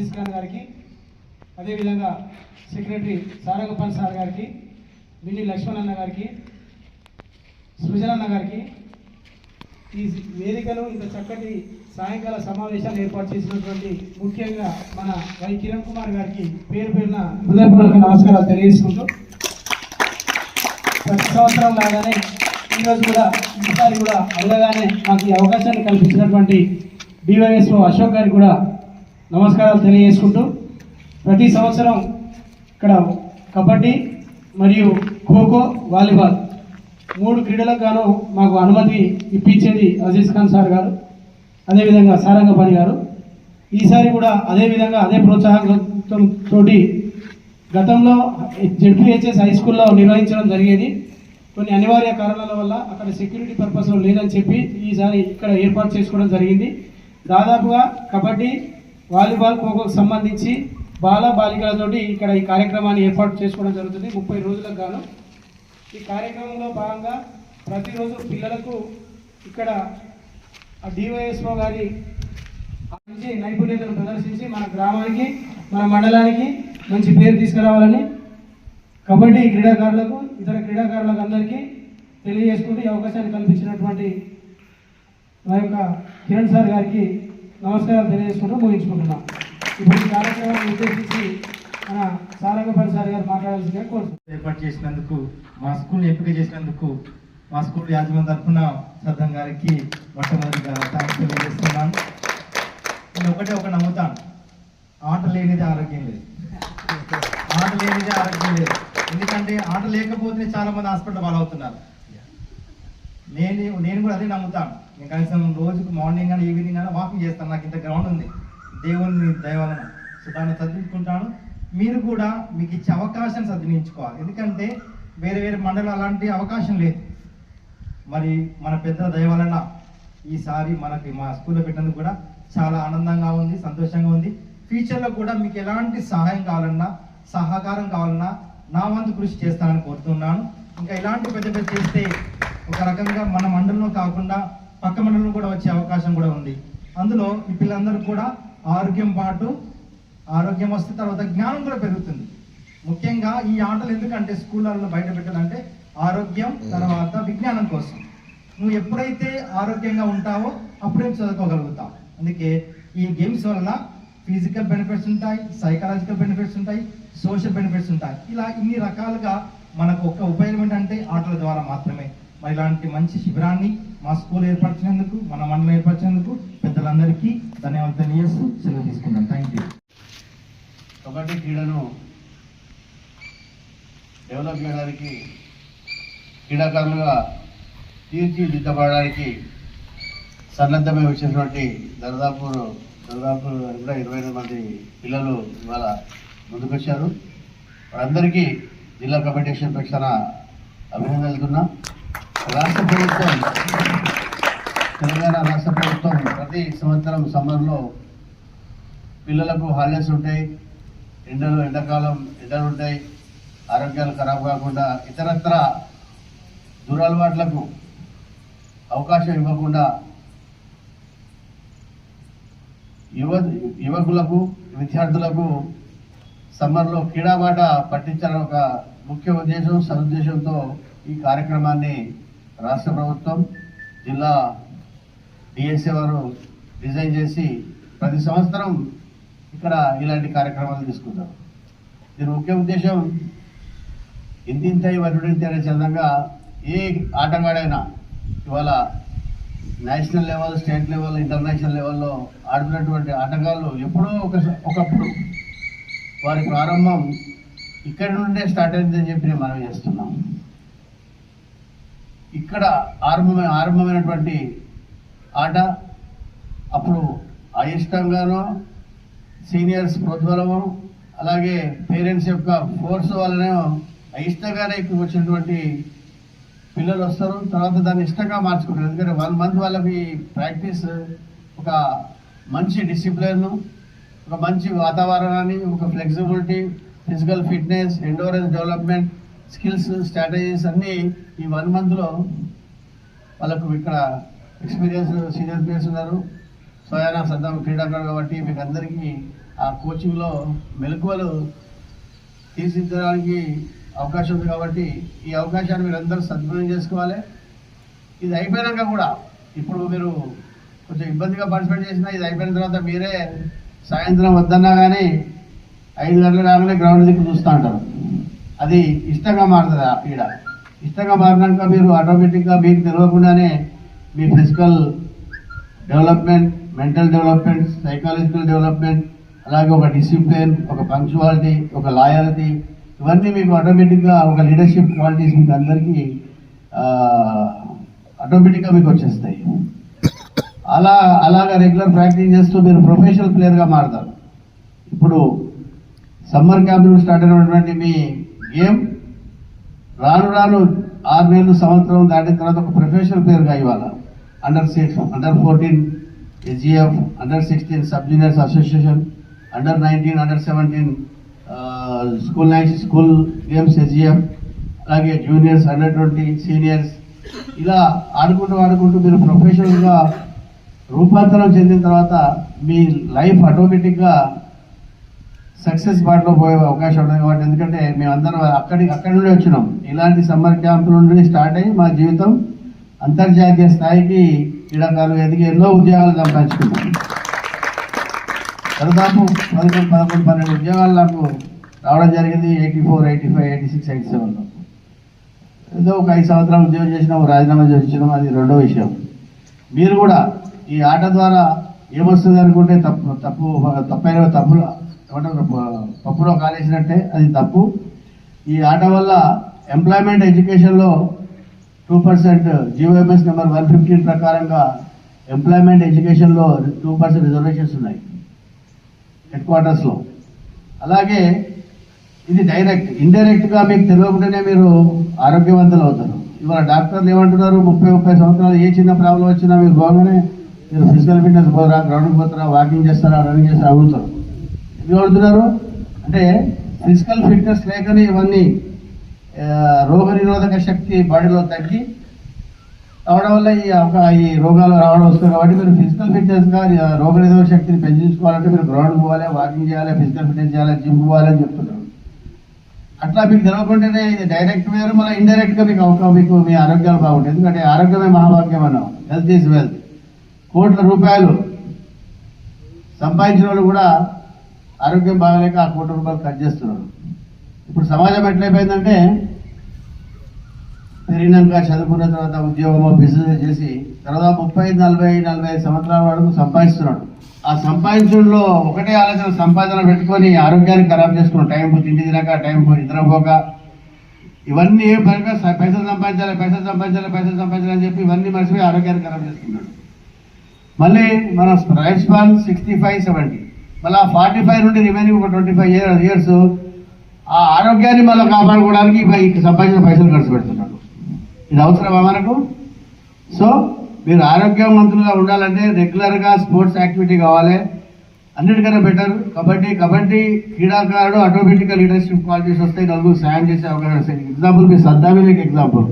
అజీజ్ ఖాన్ గారికి అదేవిధంగా secretary Sarangapalli sir గారికి బిల్లి లక్ష్మణ్ అన్న గారికి సృజన్ అన్న గారికి ఈ వేదికను ఇంత చక్కటి సాయంకాల సమావేశాలు ఏర్పాటు చేసినటువంటి ముఖ్యంగా మన వై కిరణ్ కుమార్ గారికి పేరు పేరున హృదయపూర్వక నమస్కారాలు తెలియజేసుకుంటూ ప్రతి సంవత్సరం లాగానే ఈరోజు కూడా ఈసారి కూడా అడగగానే మాకు ఈ అవకాశాన్ని కల్పించినటువంటి డివైఎస్ఓ అశోక్ గారికి కూడా నమస్కారాలు తెలియజేసుకుంటూ ప్రతి సంవత్సరం ఇక్కడ కబడ్డీ మరియు ఖోఖో వాలీబాల్ మూడు క్రీడలకు గాను మాకు అనుమతి ఇప్పించేది అజీజ్ ఖాన్ సార్ గారు అదేవిధంగా సారంగపాణి గారు. ఈసారి కూడా అదేవిధంగా అదే ప్రోత్సాహంతో గతంలో జెడ్పీహెచ్ఎస్ హై స్కూల్లో నిర్వహించడం జరిగేది. కొన్ని అనివార్య కారణాల వల్ల అక్కడ సెక్యూరిటీ పర్పస్లో లేదని చెప్పి ఈసారి ఇక్కడ ఏర్పాటు చేసుకోవడం జరిగింది. దాదాపుగా కబడ్డీ వాలీబాల్ ఖోఖోకు సంబంధించి బాల బాలికలతోటి ఇక్కడ ఈ కార్యక్రమాన్ని ఏర్పాటు చేసుకోవడం జరుగుతుంది. ముప్పై రోజులకు గాను ఈ కార్యక్రమంలో భాగంగా ప్రతిరోజు పిల్లలకు ఇక్కడ ఆ డివైఎస్ఓ గారి మంచి నైపుణ్యతను ప్రదర్శించి మన గ్రామానికి మన మండలానికి మంచి పేరు తీసుకురావాలని కబడ్డీ క్రీడాకారులకు ఇతర క్రీడాకారులకు అందరికీ తెలియజేసుకుంటూ ఈ అవకాశాన్ని కల్పించినటువంటి మా యొక్క కిరణ్ సార్ గారికి నమస్కారాలు తెలియజేసుకుంటూ ముగించుకుంటున్నాం. ఇప్పుడు ఈ కార్యక్రమాన్ని ఉద్దేశించి మన సారంగపల్లి సార్ గారు మాట్లాడాల్సిందిగా కోరుతున్నాం. ఏర్పాటు చేసినందుకు మా స్కూల్ ఎంపిక చేసినందుకు మా స్కూల్ యాజమాన్యం తరఫున సద్దం గారికి మొట్టమొదటిగా థ్యాంక్స్ తెలియజేస్తున్నాను. నేను ఒకటే ఒక నమ్ముతాను. ఆట లేనిది ఆరోగ్యం లేదు. ఆట లేనిది ఆరోగ్యం లేదు. ఎందుకంటే ఆట లేకపోతే చాలా మంది హాస్పిటల్ పాలవుతున్నారు. నేను నేను కూడా అదే నమ్ముతాను. నేను కనీసం రోజుకు మార్నింగ్ కానీ ఈవినింగ్ కానీ వాకింగ్ చేస్తాను. నాకు ఇంత గ్రౌండ్ ఉంది. దేవుని దయవలన సో దాన్ని చదివించుకుంటాను. మీరు కూడా మీకు ఇచ్చే అవకాశం సద్వినియోగించుకోవాలి ఎందుకంటే వేరే వేరే మండలం అలాంటి అవకాశం లేదు. మరి మన పెద్ద దయవలన ఈసారి మనకి మా స్కూల్లో పెట్టినందుకు కూడా చాలా ఆనందంగా ఉంది సంతోషంగా ఉంది. ఫ్యూచర్లో కూడా మీకు ఎలాంటి సహాయం కావాలన్నా సహకారం కావాలన్నా నా వంతు కృషి చేస్తానని కోరుతున్నాను. ఇంకా ఇలాంటి పెద్ద పెద్ద చేస్తే ఒక రకంగా మన మండలంలో కాకుండా పక్క మండలంలో కూడా వచ్చే అవకాశం కూడా ఉంది. అందులో ఈ పిల్లలందరూ కూడా ఆరోగ్యం పాటు ఆరోగ్యం వస్తే తర్వాత జ్ఞానం కూడా పెరుగుతుంది. ముఖ్యంగా ఈ ఆటలు ఎందుకంటే స్కూళ్ళల్లో బయట పెట్టాలంటే ఆరోగ్యం తర్వాత విజ్ఞానం కోసం. నువ్వు ఎప్పుడైతే ఆరోగ్యంగా ఉంటావో అప్పుడే చదువుకోగలుగుతావు? అందుకే ఈ గేమ్స్ వలన ఫిజికల్ బెనిఫిట్స్ ఉంటాయి సైకలాజికల్ బెనిఫిట్స్ ఉంటాయి సోషల్ బెనిఫిట్స్ ఉంటాయి. ఇలా ఇన్ని రకాలుగా మనకు ఒక ఉపయోగం ఏంటంటే ఆటల ద్వారా మాత్రమే. మరి ఇలాంటి మంచి శిబిరాన్ని మా స్కూల్ ఏర్పరిచినందుకు మన మండలం ఏర్పరిచినందుకు పెద్దలందరికీ ధన్యవాదాలు తెలియజేస్తూ సెలవు తీసుకున్నాను థ్యాంక్ యూ కబడ్డీ క్రీడను డెవలప్ చేయడానికి క్రీడాకారులుగా తీర్చిదిద్దబడడానికి సన్నద్ధమై వచ్చినటువంటి దాదాపు దాదాపు కూడా ఇరవై ఐదు మంది పిల్లలు ఇవాళ ముందుకొచ్చారు. వాళ్ళందరికీ జిల్లా కబడ్డీ అసోసియేషన్ పక్షాన అభినందనలుతున్నా రాష్ట్ర ప్రభుత్వం తెలంగాణ రాష్ట్ర ప్రభుత్వం ప్రతి సంవత్సరం సమ్మర్లో పిల్లలకు హాలిడేస్ ఉంటాయి. ఎండలు ఎండాకాలం ఎండలు ఉంటాయి. ఆరోగ్యాలు ఖరాబ్ కాకుండా ఇతరత్ర దురలవాట్లకు అవకాశం ఇవ్వకుండా యువ యువకులకు విద్యార్థులకు సమ్మర్లో క్రీడాబాట పట్టించాలని ఒక ముఖ్య ఉద్దేశం సదుద్దేశంతో ఈ కార్యక్రమాన్ని రాష్ట్ర ప్రభుత్వం జిల్లా డిఎస్ఏ వారు డిజైన్ చేసి ప్రతి సంవత్సరం ఇక్కడ ఇలాంటి కార్యక్రమాలు తీసుకుంటారు. దీని ముఖ్య ఉద్దేశం ఇంతింతై వరుడింత అనే చందంగా ఏ ఆటగాడైనా ఇవాళ national level state level international లెవెల్లో ఆడుతున్నటువంటి ఆటగాళ్ళు ఎప్పుడో ఒక ఒకప్పుడు వారి ప్రారంభం ఇక్కడి నుండే స్టార్ట్ అయిందని చెప్పి నేను మనం చేస్తున్నాం ఇక్కడ ఆరంభమైన ఆరంభమైనటువంటి ఆట అప్పుడు అయిష్టంగానో సీనియర్స్ ప్రోద్బలము అలాగే పేరెంట్స్ యొక్క ఫోర్స్ వల్లనే అయిష్టంగానే ఎక్కువ వచ్చినటువంటి పిల్లలు వస్తారు. తర్వాత దాన్ని ఇష్టంగా మార్చుకుంటారు. ఎందుకంటే వన్ మంత్ వాళ్ళకి ప్రాక్టీస్ ఒక మంచి డిసిప్లిన్ ఒక మంచి వాతావరణాన్ని ఒక flexibility physical fitness endurance development skills strategies అన్నీ ఈ వన్ మంత్లో వాళ్ళకు ఇక్కడ ఎక్స్పీరియన్స్ సీనియర్ ప్లేయర్స్ ఉన్నారు. స్వయానా సద్దాం క్రీడాకారులు కాబట్టి మీకు అందరికీ ఆ కోచింగ్లో మెలకువలు తీర్చిదిద్దడానికి అవకాశం ఉంది కాబట్టి ఈ అవకాశాన్ని మీరు అందరూ సద్వినియోగం చేసుకోవాలి. ఇది అయిపోయినాక కూడా ఇప్పుడు మీరు కొంచెం ఇబ్బందిగా పార్టిసిపేట్ చేసినా ఇది అయిపోయిన తర్వాత మీరే సాయంత్రం వద్దన్నా కానీ ఐదు గంటలు రాగానే గ్రౌండ్ దిక్కు చూస్తూ ఉంటారు. అది ఇష్టంగా మారుతుంది ఆ పీడ ఇష్టంగా మారినాక మీరు ఆటోమేటిక్గా మీకు తెలియకుండానే మీ physical development mental development psychological development అలాగే ఒక డిసిప్లిన్ ఒక పంక్చువాలిటీ ఒక లాయాలిటీ ఇవన్నీ మీకు ఆటోమేటిక్గా ఒక లీడర్షిప్ క్వాలిటీస్ మీకు అందరికీ ఆటోమేటిక్గా మీకు వచ్చేస్తాయి. అలా అలాగా రెగ్యులర్ ప్రాక్టీస్ చేస్తూ మీరు ప్రొఫెషనల్ ప్లేయర్గా మారుతారు. ఇప్పుడు సమ్మర్ క్యాంప్ స్టార్ట్ అయినటువంటి మీ ఏం? రాను రాను ఆరు నెలలు సంవత్సరం దాటిన తర్వాత ఒక ప్రొఫెషనల్ పేరుగా ఇవాళ under six under fourteen SGF under sixteen sub juniors association under nineteen under seventeen school nine school games SGF అలాగే జూనియర్స్ అండర్ ట్వంటీ సీనియర్స్ ఇలా ఆడుకుంటూ ఆడుకుంటూ మీరు ప్రొఫెషనల్గా రూపాంతరం చెందిన తర్వాత మీ లైఫ్ ఆటోమేటిక్గా సక్సెస్ బాటలో పోయే అవకాశం ఉండదు కాబట్టి ఎందుకంటే మేమందరం అక్కడి అక్కడి నుండి వచ్చినాం. ఇలాంటి సమ్మర్ క్యాంప్ నుండి స్టార్ట్ అయ్యి మా జీవితం అంతర్జాతీయ స్థాయికి క్రీడాకారులు ఎదిగి ఎన్నో ఉద్యోగాలు సంపాదించుకున్నాం దాదాపు పదకొండు పదకొండు పన్నెండు ఉద్యోగాలు నాకు రావడం జరిగింది. Eighty four eighty five eighty six eighty సెవెన్లో ఏదో ఒక ఐదు సంవత్సరాలు ఉద్యోగం చేసినాం రాజీనామా చేసినాం అది రెండో విషయం. మీరు కూడా ఈ ఆట ద్వారా ఏమొస్తుంది అనుకుంటే తప్పు తప్పు తప్పైన తప్పులు ఏమంటారు? పప్పులో కాలేసినట్టే అది తప్పు. ఈ ఆట వల్ల ఎంప్లాయ్మెంట్ ఎడ్యుకేషన్లో two percent GOMS number one fifteen ప్రకారంగా ఎంప్లాయ్మెంట్ ఎడ్యుకేషన్లో టూ పర్సెంట్ రిజర్వేషన్స్ ఉన్నాయి హెడ్ క్వార్టర్స్లో. అలాగే ఇది డైరెక్ట్ ఇండైరెక్ట్గా మీకు తెలియకుండానే మీరు ఆరోగ్యవంతులు అవుతారు. ఇవాళ డాక్టర్లు ఏమంటున్నారు? ముప్పై ముప్పై సంవత్సరాలు ఏ చిన్న ప్రాబ్లం వచ్చినా మీరు బాగానే మీరు ఫిజికల్ ఫిట్నెస్ పోరా గ్రౌండ్కి పోతారా వాకింగ్ చేస్తారా రన్నింగ్ చేస్తారా అడుగుతారు. ఎందుకు అంటే ఫిజికల్ ఫిట్నెస్ లేకనే ఇవన్నీ రోగ నిరోధక శక్తి బాడీలో తగ్గి రావడం వల్ల ఈ ఈ రోగాలు రావడం వస్తుంది కాబట్టి మీరు ఫిజికల్ ఫిట్నెస్గా రోగ నిరోధక శక్తిని పెంచుకోవాలంటే మీరు గ్రౌండ్ పోవాలి వాకింగ్ చేయాలి ఫిజికల్ ఫిట్నెస్ చేయాలి జిమ్ పోవాలి అని చెప్తున్నారు. అట్లా మీకు తెలవకుండానే ఇది డైరెక్ట్ వేరు మళ్ళీ ఇండైరెక్ట్గా మీకు అవకాశం మీకు మీ ఆరోగ్యాలు బాగుంటాయి. ఎందుకంటే ఆరోగ్యమే మహాభాగ్యం అన్నాం. హెల్త్ ఈజ్ వెల్త్ కోట్ల రూపాయలు సంపాదించిన వాళ్ళు కూడా ఆరోగ్యం బాగలేక ఆ కోటి రూపాయలు కట్ చేస్తున్నారు. ఇప్పుడు సమాజం ఎట్లయిపోయిందంటే పెరిగినాక చదువుకున్న తర్వాత ఉద్యోగమో బిజినెస్ చేసి తర్వాత ముప్పై నలభై నలభై ఐదు సంవత్సరాల వరకు సంపాదిస్తున్నాడు. ఆ సంపాదించడంలో ఒకటే ఆలోచన సంపాదన పెట్టుకొని ఆరోగ్యాన్ని ఖరాబ్ చేసుకున్నాడు టైం పోయి తిండి తినక టైం పోయి నిద్రపోక. ఇవన్నీ ఏ పనిగా పైసలు సంపాదించాలి పైసలు సంపాదించాలి పైసలు సంపాదించాలి అని చెప్పి ఇవన్నీ మర్చిపోయి ఆరోగ్యాన్ని ఖరాబ్ చేసుకున్నాడు మళ్ళీ మన rice span sixty five seventy మళ్ళీ ఫార్టీ ఫైవ్ నుండి రిమైనింగ్ ఒక ట్వంటీ ఫైవ్ ఇయర్ ఇయర్స్ ఆ ఆరోగ్యాన్ని మళ్ళీ కాపాడుకోవడానికి సంపాదించిన పైసలు ఖర్చు పెడుతున్నాడు. ఇది అవసరమా మనకు? సో మీరు ఆరోగ్యవంతులుగా ఉండాలంటే రెగ్యులర్గా స్పోర్ట్స్ యాక్టివిటీ కావాలి. అన్నిటికన్నా బెటర్ కబడ్డీ కబడ్డీ క్రీడాకారుడు ఆటోమేటిక్గా లీడర్షిప్ క్వాలిటీస్ వస్తాయి. నలుగురు సాయం చేసే అవకాశం వస్తాయి. ఎగ్జాంపుల్ మీ సద్దామే మీకు ఎగ్జాంపుల్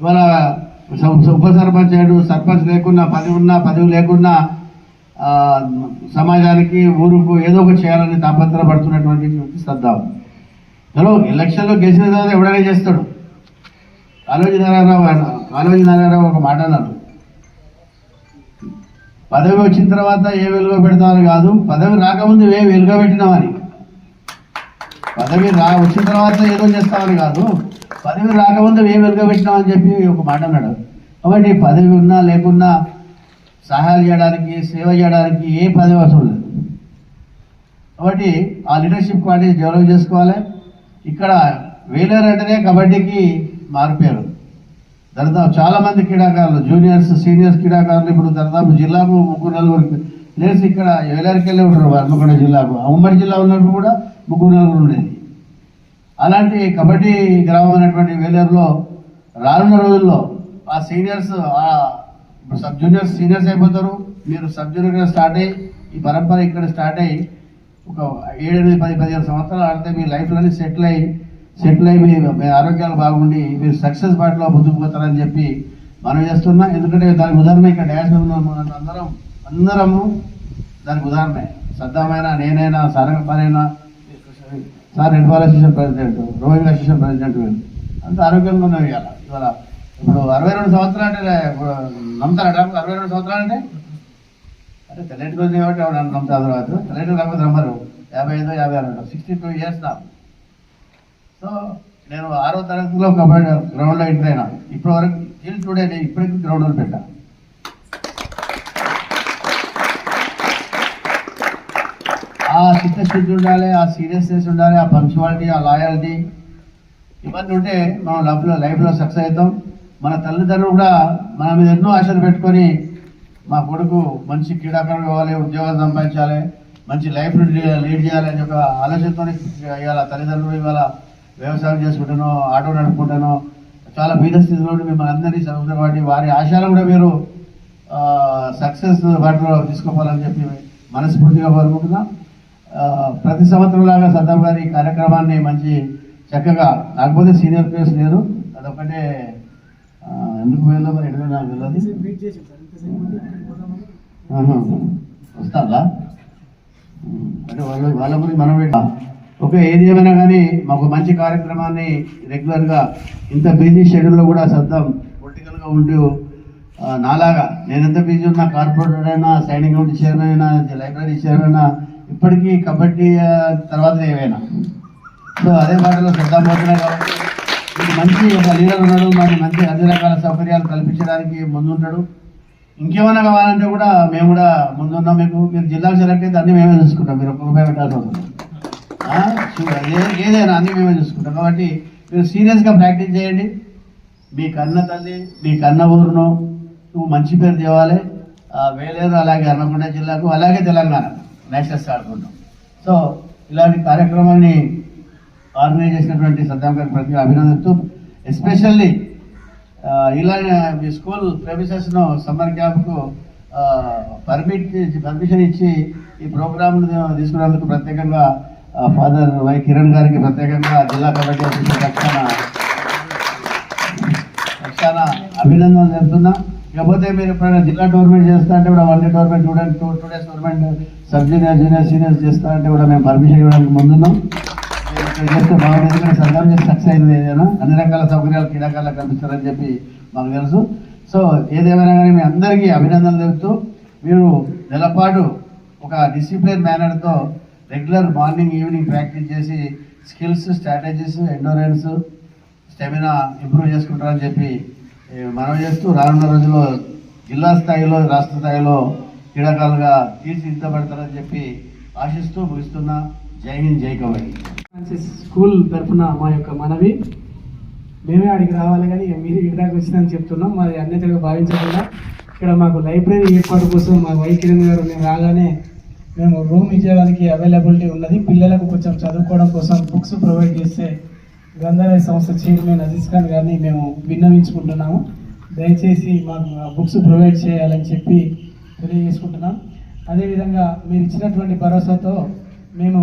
ఇవాళ ఉప సర్పంచ్ అయ్యాడు సర్పంచ్ లేకున్నా పదవి ఉన్నా పదవి లేకున్నా సమాజానికి ఊరుకు ఏదో ఒకటి చేయాలని తాపత్రపడుతున్నటువంటి వ్యక్తి సద్దాం చలో ఎలక్షన్లో గెలిచిన తర్వాత ఎవడైనా చేస్తాడు? కాళోజీ నారాయణరావు అన్న- కాళోజీ నారాయణరావు ఒక మాట అన్నారు. పదవి వచ్చిన తర్వాత ఏ వెలుగు పెడతామని కాదు పదవి రాకముందు ఏ వెలుగ పెట్టినామని. పదవి రా వచ్చిన తర్వాత ఏదో చేస్తామని కాదు పదవి రాకముందు ఏ వెలుగ పెట్టినామని చెప్పి ఒక మాట అన్నాడు. కాబట్టి పదవి ఉన్నా లేకున్నా సహాయాలు చేయడానికి సేవ చేయడానికి ఏ పదవి అవసరం లేదు కాబట్టి ఆ లీడర్షిప్ క్వాలిటీ డెవలప్ చేసుకోవాలి. ఇక్కడ వేలర్ అంటేనే కబడ్డీకి మారిపోయారు దాదాపు చాలామంది క్రీడాకారులు జూనియర్స్ సీనియర్స్ క్రీడాకారులు ఇప్పుడు దాదాపు జిల్లాకు ముగ్గురు నలుగురు ప్లేయర్స్ ఇక్కడ వేలేరుకి వెళ్ళి ఉంటారు. హన్మకొండ జిల్లాకు ఆ ఉమ్మడి జిల్లా ఉన్నప్పుడు కూడా ముగ్గురు నలుగురు ఉండేది. అలాంటి కబడ్డీ గ్రామం అనేటువంటి వేలేరులో రానున్న రోజుల్లో ఆ సీనియర్స్ ఆ సబ్ జూనియర్స్ సీనియర్స్ అయిపోతారు. మీరు సబ్ జూనియర్ స్టార్ట్ అయ్యి ఈ పరంపర ఇక్కడ స్టార్ట్ అయ్యి ఒక ఏడెనిమిది పది పదిహేను సంవత్సరాలు ఆడితే మీ లైఫ్లోనే సెటిల్ అయ్యి సెటిల్ అయ్యి మీ మీ ఆరోగ్యాలు బాగుండి మీరు సక్సెస్ బాటలో ముందుకు పోతారని చెప్పి మనం చేస్తున్నా. ఎందుకంటే దానికి ఉదాహరణ ఇక్కడ డ్యాన్స్ అందరం అందరము దానికి ఉదాహరణ. సద్దామైనా నేనైనా సారంగపాలైనా సార్ ఎన్ఫాల్ అసోసియేషన్ ప్రెసిడెంట్ రోహింగ్ అసోసియేషన్ ప్రెసిడెంట్ అంత ఆరోగ్యంగా ఉన్నాం ఇవాళ. ఇవాళ ఇప్పుడు అరవై రెండు సంవత్సరాలు అంటే ఇప్పుడు అరవై రెండు సంవత్సరాలు అంటే? అంటే తెల్లటి రోజు కాబట్టి ఎవరు నమ్ముతారు తర్వాత? తెల్లటి రాకపోతే రమ్మరు యాభై ఐదో యాభై ఆరు సిక్స్టీ టూ ఇయర్స్ నాకు సో నేను ఆరో తరగతిలో కబడ్డీ గ్రౌండ్లో ఎంటర్ అయినా. ఇప్పటి వరకు టిల్ టుడే నేను ఇప్పటికీ గ్రౌండ్లో పెట్టా. ఆ చిత్తశుద్ధి ఉండాలి ఆ సీరియస్నెస్ ఉండాలి ఆ పంక్చువాలిటీ ఆ లాయాలిటీ ఇవన్నీ ఉంటే మనం లైఫ్లో లైఫ్లో సక్సెస్ అవుతాం. మన తల్లిదండ్రులు కూడా మన మీద ఎన్నో ఆశలు పెట్టుకొని మా కొడుకు మంచి క్రీడాకారుడు కావాలి ఉద్యోగం సంపాదించాలి మంచి లైఫ్ లీడ్ చేయాలి అని ఒక ఆలోచనతో ఇవాళ తల్లిదండ్రులు ఇవాళ వ్యవసాయం చేసుకుంటానో ఆటో నడుపుకుంటానో. చాలా బీద స్థితిలో మిమ్మల్ని అందరినీ చదువుతున్న వాటి వారి ఆశయాలు కూడా మీరు సక్సెస్ వాటిలో తీసుకోవాలని చెప్పి మనస్ఫూర్తిగా కోరుకుంటున్నాం. ప్రతి సంవత్సరం లాగా గారి కార్యక్రమాన్ని మంచి చక్కగా కాకపోతే సీనియర్ ప్లేయర్స్ లేరు. అదొకటే ఎందుకు వెళ్ళో మరి ఎక్కడ నాకు తెలియదు. వస్తారా అంటే వాళ్ళ వాళ్ళ గురించి మనం ఓకే ఏది ఏమైనా కానీ మాకు మంచి కార్యక్రమాన్ని రెగ్యులర్గా ఇంత బిజీ షెడ్యూల్లో కూడా సర్దాం పొలిటికల్గా ఉంటూ నాలాగా. నేను ఎంత బిజీ ఉన్నా కార్పొరేటర్ అయినా సైనింగ్ కమిటీ చైర్మన్ అయినా లైబ్రరీ చైర్మన్ అయినా ఇప్పటికీ కబడ్డీ తర్వాత ఏవైనా సో అదే బాటలో సర్దాం పోతున్నా కాబట్టి మంచి ఒక లీడర్ ఉన్నాడు మనకి మంచి అన్ని రకాల సౌకర్యాలు కల్పించడానికి ముందుంటాడు. ఇంకేమైనా కావాలంటే కూడా మేము కూడా ముందున్నాం. మీకు మీరు జిల్లాకు సెలెక్ట్ అయితే అన్ని మేమే చూసుకుంటాం. మీరు ఒక్క రూపాయి పెట్టాల్సి అవసరం ఏదైనా అన్ని మేమే చూసుకుంటాం. కాబట్టి మీరు సీరియస్గా ప్రాక్టీస్ చేయండి. మీ కన్న తల్లి మీ కన్న ఊరును నువ్వు మంచి పేరు తేవాలి. వేలేరు అలాగే హన్మకొండ జిల్లాకు అలాగే తెలంగాణ. నేషనల్స్ ఆడుకుంటాం సో ఇలాంటి కార్యక్రమాన్ని ఆర్గనైజ్ చేసినటువంటి సద్దాం గారి ప్రతి అభినందిస్తూ ఎస్పెషల్లీ ఇలా మీ స్కూల్ ప్రెమిసెస్ను సమ్మర్ క్యాంప్కు పర్మిట్ పర్మిషన్ ఇచ్చి ఈ ప్రోగ్రామ్ను తీసుకునేందుకు ప్రత్యేకంగా ఫాదర్ వై కిరణ్ గారికి ప్రత్యేకంగా జిల్లా కమిటీ అధ్యక్షుల రక్షణ పక్షాన అభినందనలు చెప్తున్నా ఇకపోతే మీరు ఎప్పుడైనా జిల్లా టోర్నమెంట్ చేస్తా అంటే కూడా one day tournament two day two two days tournament sub junior junior seniors చేస్తా అంటే కూడా మేము పర్మిషన్ ఇవ్వడానికి ముందున్నాం. మీరు ఇక్కడ చేస్తే ఎందుకంటే చేసి సక్సెస్ అయింది ఏదైనా. అన్ని రకాల సౌకర్యాలు క్రీడాకారులకు కల్పిస్తారని చెప్పి మాకు తెలుసు. సో ఏదేమైనా కానీ మీ అందరికీ అభినందనలు చెబుతూ మీరు నెలపాటు ఒక డిసిప్లిన్ మేనర్తో రెగ్యులర్ మార్నింగ్ ఈవినింగ్ ప్రాక్టీస్ చేసి skills strategies endurance stamina improve చేసుకుంటారని చెప్పి మనం చేస్తూ రానున్న రోజుల్లో జిల్లా స్థాయిలో రాష్ట్ర స్థాయిలో క్రీడాకారులుగా తీర్చిదిద్దబడతారని చెప్పి ఆశిస్తూ ముగిస్తున్నా. జై హింద్ జై కబడ్డీ స్కూల్ తరఫున మా యొక్క మనవి. మేమే అడిగి రావాలి కానీ మీరు ఇక్కడికి వచ్చిందని చెప్తున్నాం. మరి అన్నిటిగా భావించకుండా ఇక్కడ మాకు లైబ్రరీ ఏర్పాటు కోసం మా వై కిరణ్ గారు మేము రాగానే మేము రూమ్ ఇచ్చేయడానికి అవైలబిలిటీ ఉన్నది. పిల్లలకు కొంచెం చదువుకోవడం కోసం బుక్స్ ప్రొవైడ్ చేస్తే గ్రంథాలయ సంస్థ చైర్మన్ అజీజ్ ఖాన్ గారిని మేము విన్నవించుకుంటున్నాము. దయచేసి మాకు ఆ బుక్స్ ప్రొవైడ్ చేయాలని చెప్పి తెలియజేసుకుంటున్నాం. అదేవిధంగా మీరు ఇచ్చినటువంటి భరోసాతో మేము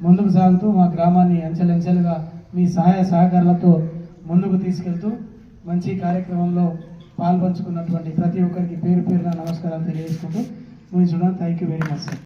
ముందుకు సాగుతూ మా గ్రామాన్ని అంచెలంచెలుగా మీ సహాయ సహకారాలతో ముందుకు తీసుకెళ్తూ మంచి కార్యక్రమంలో పాల్పంచుకున్నటువంటి ప్రతి ఒక్కరికి పేరు పేరున నమస్కారాలు తెలియజేసుకుంటూ ముగించున్నాను thank you very much sir